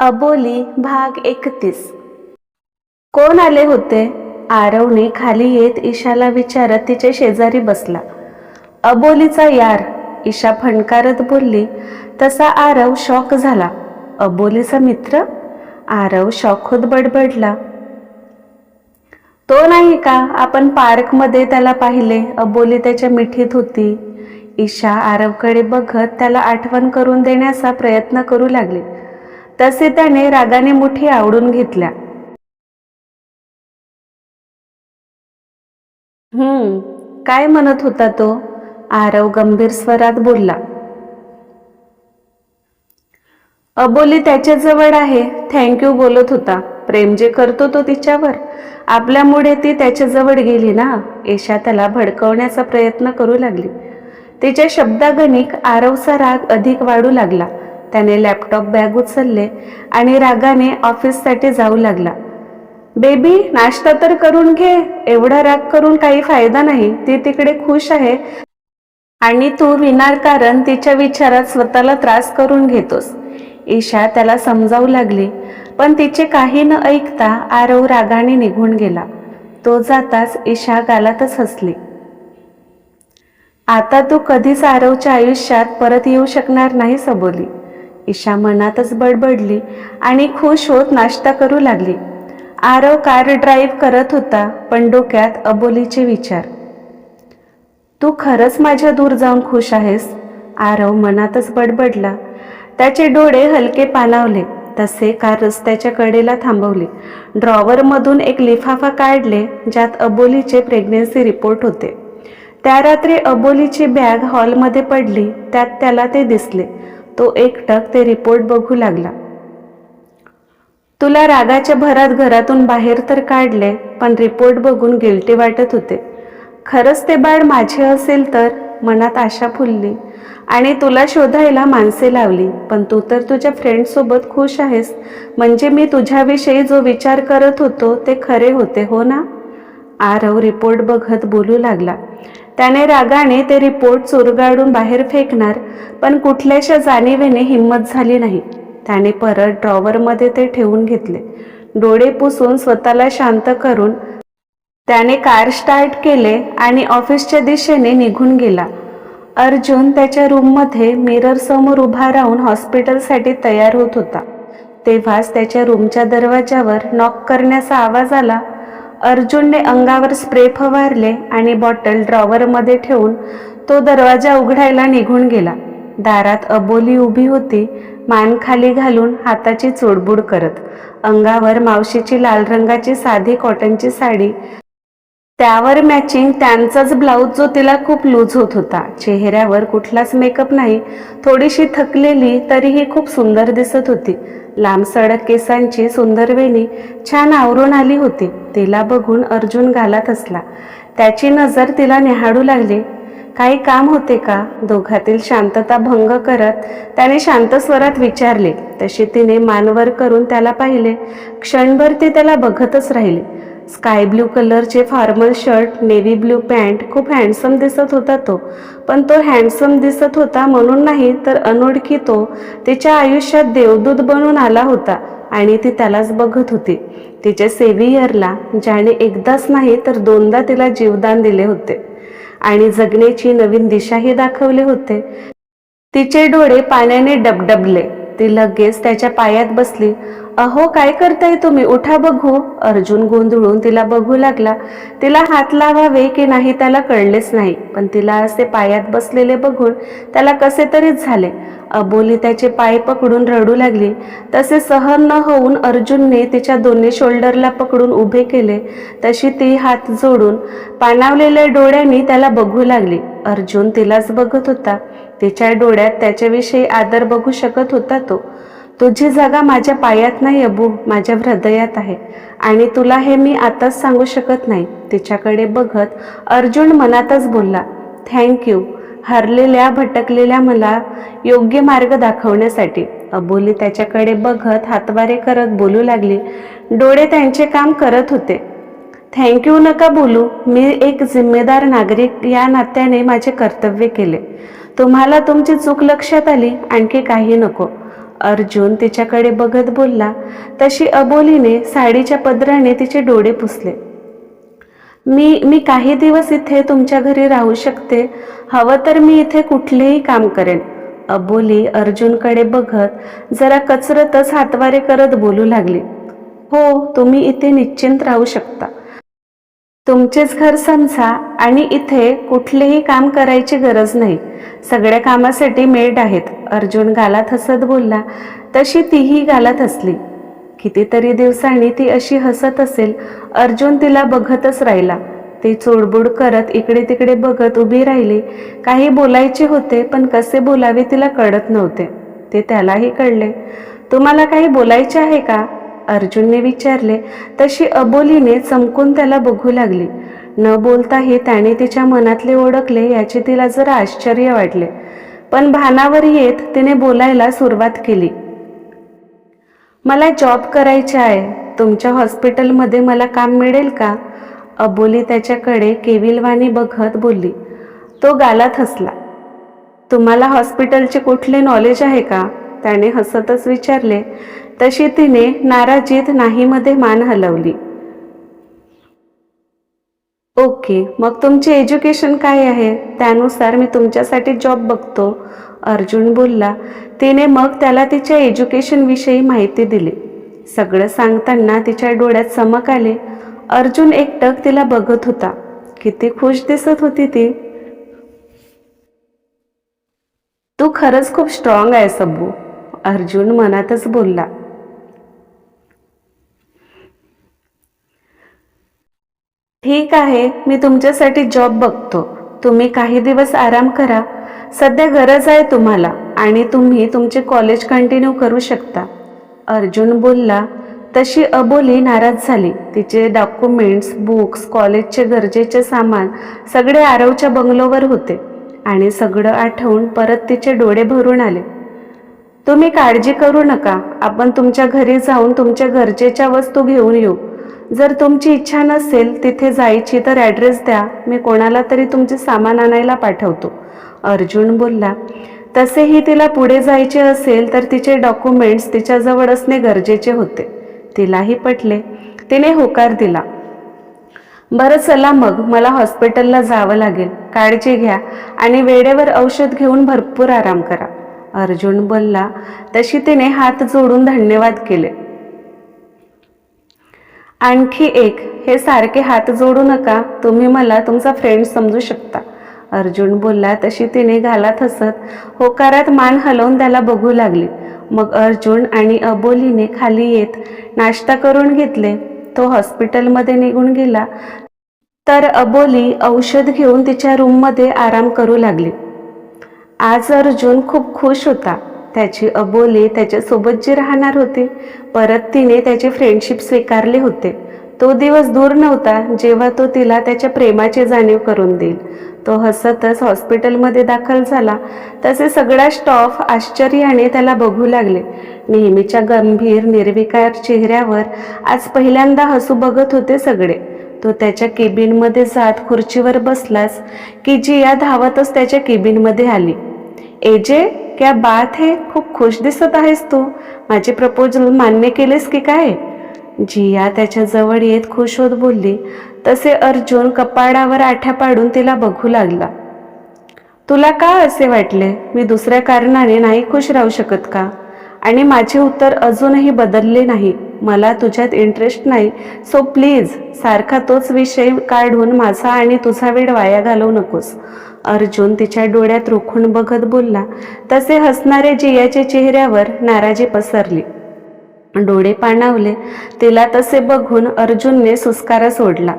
अबोली भाग एकतीस. कोण आले होते? आरवने खाली येत ईशाला विचारत तिच्या शेजारी बसला. अबोलीचा यार ईशा फणकारत बोलली तसा आरव शॉक झाला. अबोलीचा मित्र? आरव शॉक होत बडबडला. तो नाही का? आपण पार्कमध्ये त्याला पाहिले. अबोली त्याच्या मिठीत होती. ईशा आरवकडे बघत त्याला आठवण करून देण्याचा प्रयत्न करू लागली. तसे त्याने रागाने मुठी आवडून घेतल्या. हम्म काय म्हणत होता तो? आरव गंभीर स्वरात बोलला. अबोली त्याच्याजवळ आहे थँक्यू बोलत होता. प्रेम जे करतो तो तिच्यावर. आपल्यामुळे ती त्याच्याजवळ गेली ना. ईशा त्याला भडकवण्याचा प्रयत्न करू लागली. तिच्या शब्दागणिक आरवचा राग अधिक वाढू लागला. त्याने लॅपटॉप बॅग उचलले आणि रागाने ऑफिससाठी जाऊ लागला. बेबी नाश्ता तर करून घे. एवढा राग करून काही फायदा नाही. ती तिकडे खुश आहे आणि तू विनाकारण तिच्या विचारात स्वतःला त्रास करून घेतोस. ईशा त्याला समजावू लागली पण तिचे काही न ऐकता आरव रागाने निघून गेला. तो जाताच ईशा गालातच हसली. आता तू कधीच आरवच्या आयुष्यात परत येऊ शकणार नाही सबोली. ईशा मनातच बडबडली आणि खुश होत नाश्ता करू लागली. आरव कार ड्राईव्ह करत होता पण डोक्यात अबोलीचे विचार. तू खरंच माझ्या दूर जाऊन खुश आहेस? आरव मनातच बडबडला. त्याचे डोळे हलके पालावले तसे कार रस्त्याच्या कडेला थांबवली. ड्रॉवरमधून एक लिफाफा काढले ज्यात अबोलीचे प्रेग्नेन्सी रिपोर्ट होते. त्या रात्री अबोलीची बॅग हॉलमध्ये पडली त्यात त्याला ते दिसले. तो एकटक ते रिपोर्ट बघू लागला. तुला रागाच्या भरात घरातून बाहेर तर काढले पण रिपोर्ट बघून गिल्टी वाटत होते. खरंच ते बाळ माझे असेल तर? मनात आशा फुलली. आणि तुला शोधायला माणसे लावली पण तू तर तुझ्या फ्रेंडसोबत खुश आहेस. म्हणजे मी तुझ्याविषयी जो विचार करत होतो ते खरे होते हो ना? आरव रिपोर्ट बघत बोलू लागला. त्याने रागाने ते रिपोर्ट चुरगाडून बाहेर फेकणार पण कुठल्याशा जाणीवेने हिंमत झाली नाही. त्याने परत ड्रॉवरमध्ये ते ठेवून घेतले. डोळे पुसून स्वतःला शांत करून त्याने कार स्टार्ट केले आणि ऑफिसच्या दिशेने निघून गेला. अर्जुन त्याच्या रूममध्ये मिरर समोर उभा राहून हॉस्पिटलसाठी तयार होत होता. तेव्हाच त्याच्या रूमच्या दरवाजावर नॉक करण्याचा आवाज आला. अर्जुनने अंगावर स्प्रे फवारले आणि बॉटल ड्रॉवरमध्ये ठेवून तो दरवाजा उघडायला निघून गेला. दारात अबोली उभी होती मान खाली घालून हाताची चोडबुड करत. अंगावर मावशीची लाल रंगाची साधी कॉटनची साडी त्यावर मॅचिंग त्यांचाच ब्लाऊज जो तिला खूप लूज होत होता. चेहऱ्यावर कुठलाच मेकअप नाही. थोडीशी थकलेली तरीही खूप सुंदर दिसत होती. लांब सडक केसांची सुंदर वेणी छान आवरून आली होती. तिला बघून अर्जुन घालत असला. त्याची नजर तिला निहाडू लागली. काही काम होते का? दोघातील शांतता भंग करत त्याने शांत स्वरात विचारले. तशी तिने मानवर करून त्याला पाहिले. क्षणभर ती त्याला बघतच राहिली. स्काय ब्ल्यू कलरचे formal shirt navy blue pant खूप हँडसम दिसत होता तो. पण तो हँडसम दिसत होता म्हणून नाही तर अनोळखी तो तिच्या आयुष्यात देवदूत बनून आला होता आणि ती त्यालाच बघत होती. तिच्या सेवियरला ज्याने एकदाच नाही तर दोनदा तिला जीवदान दिले होते. आणि जगण्याची नवीन दिशाही दाखवले होते. तिचे डोळे पाण्याने डबडबले. ती लगेच त्याच्या पायात बसली. अहो काय करताय तुम्ही? उठा बघू. अर्जुन गोंधळून तिला बघू लागला. तिला हात लावावे की नाही त्याला कळलेच नाही. पण तिला असे पायात बसलेले बघून त्याला कसे तरीच झाले. अबोली त्याचे पाय पकडून रडू लागली. तसे सहन न होऊन अर्जुनने तिच्या दोन्ही शोल्डरला पकडून उभे केले. तशी ती हात जोडून पाणावलेल्या डोळ्यांनी त्याला बघू लागली. अर्जुन तिलाच बघत होता. तिच्या डोळ्यात त्याच्याविषयी आदर बघू शकत होता तो. तुझी जागा माझ्या पायात नाही अबू. माझ्या हृदयात आहे. आणि तुला हे मी आताच सांगू शकत नाही. तिच्याकडे बघत अर्जुन मनातच बोलला थँक्यू हरलेल्या भटकलेल्या मला योग्य मार्ग दाखवण्यासाठी. अबोली त्याच्याकडे बघत हातवारे करत बोलू लागली. डोळे त्यांचे काम करत होते. थँक्यू नका बोलू. मी एक जिम्मेदार नागरिक या नात्याने माझे कर्तव्य केले. तुम्हाला तुमची चूक लक्षात आली आणखी काही नको. अर्जुन तिच्याकडे बघत बोलला. तशी अबोलीने साडीच्या पदराने तिचे डोळे पुसले. मी मी काही दिवस इथे तुमच्या घरी राहू शकते. हवं तर मी इथे कुठलेही काम करेन. अबोली अर्जुनकडे बघत जरा कचरतच हातवारे करत बोलू लागली. हो तुम्ही इथे निश्चिंत राहू शकता. तुमचेच घर समजा आणि इथे कुठलेही काम करायची गरज नाही. सगळ्या कामासाठी मेड आहेत. अर्जुन गालात हसत बोलला. तशी तीही गालात हसली. कितीतरी दिवसांनी ती अशी हसत असेल. अर्जुन तिला बघतच राहिला. ती चोडबुड करत इकडे तिकडे बघत उभी राहिली. काही बोलायचे होते पण कसे बोलावे तिला कळत नव्हते. ते त्यालाही कळले. तुम्हाला काही बोलायचे आहे का? अर्जुनने विचारले तशी अबोलीने चमकून त्याला बघू लागली. न बोलताही त्याने तिच्या मनातले ओळखले याचे तिला जरा आश्चर्य वाटले. पण भानावर येत तिने बोलायला सुरुवात केली. मला जॉब करायचे आहे. तुमच्या हॉस्पिटलमध्ये मला काम मिळेल का? अबोली त्याच्याकडे केविलवाणी बघत बोलली. तो गालात हसला. तुम्हाला हॉस्पिटलचे कुठले नॉलेज आहे का? त्याने हसतच विचारले. तशी तिने नाराजीत नाहीमध्ये मान हलवली. ओके मग तुमचे एज्युकेशन काय आहे? त्यानुसार मी तुमच्यासाठी जॉब बघतो अर्जुन बोलला. तिने मग त्याला तिच्या एज्युकेशनविषयी माहिती दिली. सगळं सांगताना तिच्या डोळ्यात चमक आले. अर्जुन एकटक तिला बघत होता. किती खुश दिसत होती ती. तू खरंच खूप स्ट्रॉंग आहे सब्बू अर्जुन मनातच बोलला. ठीक आहे मी तुमच्यासाठी जॉब बघतो. तुम्ही काही दिवस आराम करा. सध्या गरज आहे तुम्हाला आणि तुम्ही तुमचे कॉलेज कंटिन्यू करू शकता. अर्जुन बोलला तशी अबोली नाराज झाली. तिचे डॉक्युमेंट्स बुक्स कॉलेजचे गरजेचे सामान सगळे आरवच्या बंगलोवर होते आणि सगळं आठवून परत तिचे डोळे भरून आले. तुम्ही काळजी करू नका. आपण तुमच्या घरी जाऊन तुमच्या गरजेच्या वस्तू घेऊन येऊ. जर तुमची इच्छा नसेल तिथे जायची तर ॲड्रेस द्या. मी कोणाला तरी तुमचे सामान आणायला पाठवतो. अर्जुन बोलला तसेही तिला पुढे जायचे असेल तर तिचे डॉक्युमेंट्स तिच्याजवळ असणे गरजेचे होते. तिलाही पटले. तिने होकार दिला बरं चला मग मला हॉस्पिटलला जावं लागेल. काळजी घ्या आणि वेळेवर औषध घेऊन भरपूर आराम करा. अर्जुन बोलला तशी तिने हात जोडून धन्यवाद केले. आणखी एक हे सारखे हात जोडू नका. तुम्ही मला तुमचा फ्रेंड समजू शकता. अर्जुन बोलला तशी तिने घालात हसत. होकारात मान हलवून त्याला बघू लागली. मग अर्जुन आणि अबोलीने खाली येत नाश्ता करून घेतले. तो हॉस्पिटलमध्ये निघून गेला. तर अबोली औषध घेऊन तिच्या रूममध्ये आराम करू लागली. आज अर्जुन खूप खुश होता. त्याची अबोली त्याच्यासोबत जी राहणार होती परत तिने त्याची फ्रेंडशिप स्वीकारले होते. तो दिवस दूर नव्हता जेव्हा तो तिला त्याच्या प्रेमाची जाणीव करून देईल. तो हसतच हॉस्पिटलमध्ये दाखल झाला. तसे सगळा स्टॉफ आश्चर्याने त्याला बघू लागले. नेहमीच्या गंभीर निर्विकार चेहऱ्यावर आज पहिल्यांदा हसू बघत होते सगळे. तो त्याच्या केबिनमध्ये जात खुर्चीवर बसलाच की जिया धावतच त्याच्या केबिनमध्ये आली? एजे क्या बात है? खूप खुश दिसत आहेस तू. माझे प्रपोजल मान्य केलेस की काय? जिया त्याच्याजवळ येत खुश होत बोलली. तसे अर्जुन कपाडावर आठ्या पाडून तिला बघू लागला. तुला का असे वाटले? मी दुसऱ्या कारणाने नाही खुश राहू शकत का? आणि माझे उत्तर अजूनही बदलले नाही. मला तुझ्यात इंटरेस्ट नाही. सो प्लीज सारखा तोच विषय काढून माझा आणि तुझा वेळ वाया घालवू नकोस. अर्जुन तिच्या डोळ्यात रोखून बघत बोलला. तसे हसणाऱ्या जियाच्या चेहऱ्यावर नाराजी पसरली. डोळे पाणावले. तिला तसे बघून अर्जुनने सुस्कारा सोडला.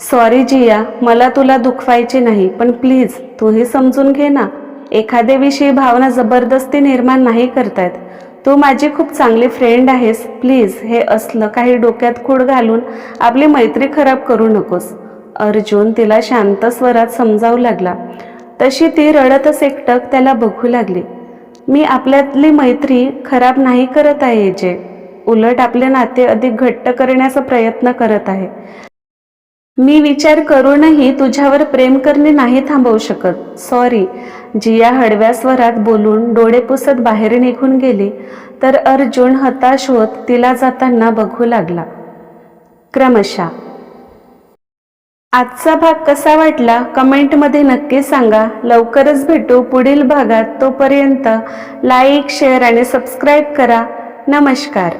सॉरी जिया मला तुला दुखवायचे नाही पण प्लीज तू हे समजून घे ना. एखाद्याविषयी भावना जबरदस्ती निर्माण नाही करतायत. तू माझी खूप चांगली फ्रेंड आहेस. प्लीज हे असलं काही डोक्यात खूड घालून आपली मैत्री खराब करू नकोस. अर्जुन तिला शांत स्वरात समजावू लागला. तशी ती रडतच एकटक त्याला बघू लागली. मी आपल्यातली मैत्री खराब नाही करत आहे जे. उलट आपले नाते अधिक घट्ट करण्याचा प्रयत्न करत आहे. मी विचार करूनही तुझ्यावर प्रेम करणे नाही थांबवू शकत. सॉरी जिया हडव्या स्वरात बोलून डोळे पुसत बाहेर निघून गेली तर अर्जुन हताश होत तिला जाताना बघू लागला. क्रमशः. आजचा भाग कसा वाटला? कमेंटमध्ये नक्की सांगा. लवकरच भेटू पुढील भागात. तोपर्यंत लाईक शेअर आणि सबस्क्राईब करा. नमस्कार.